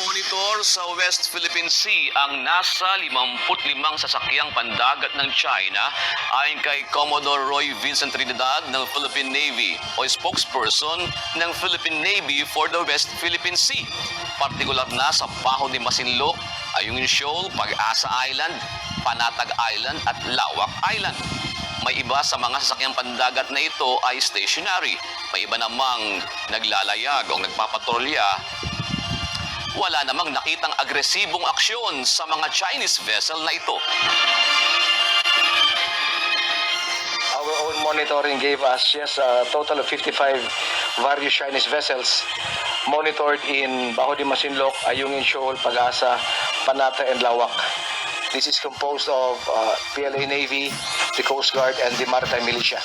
Monitor sa West Philippine Sea ang nasa 55 sasakyang pandagat ng China ayon kay Commodore Roy Vincent Trinidad ng Philippine Navy o spokesperson ng Philippine Navy for the West Philippine Sea. Partikular na sa Baho de Masinloc, Ayungin Shoal, Pag-asa Island, Panatag Island at Lawak Island. May iba sa mga sasakyang pandagat na ito ay stationary. May iba namang naglalayag o nagpapatrolya wala namang nakitang agresibong aksyon sa mga Chinese vessel na ito. Our own monitoring gave us yes a total of 55 various Chinese vessels monitored in Baho de Masinloc, Ayungin Shoal, Pag-asa, Panata, and Lawak. This is composed of uh, PLA Navy, the Coast Guard, and the Maritime Militia.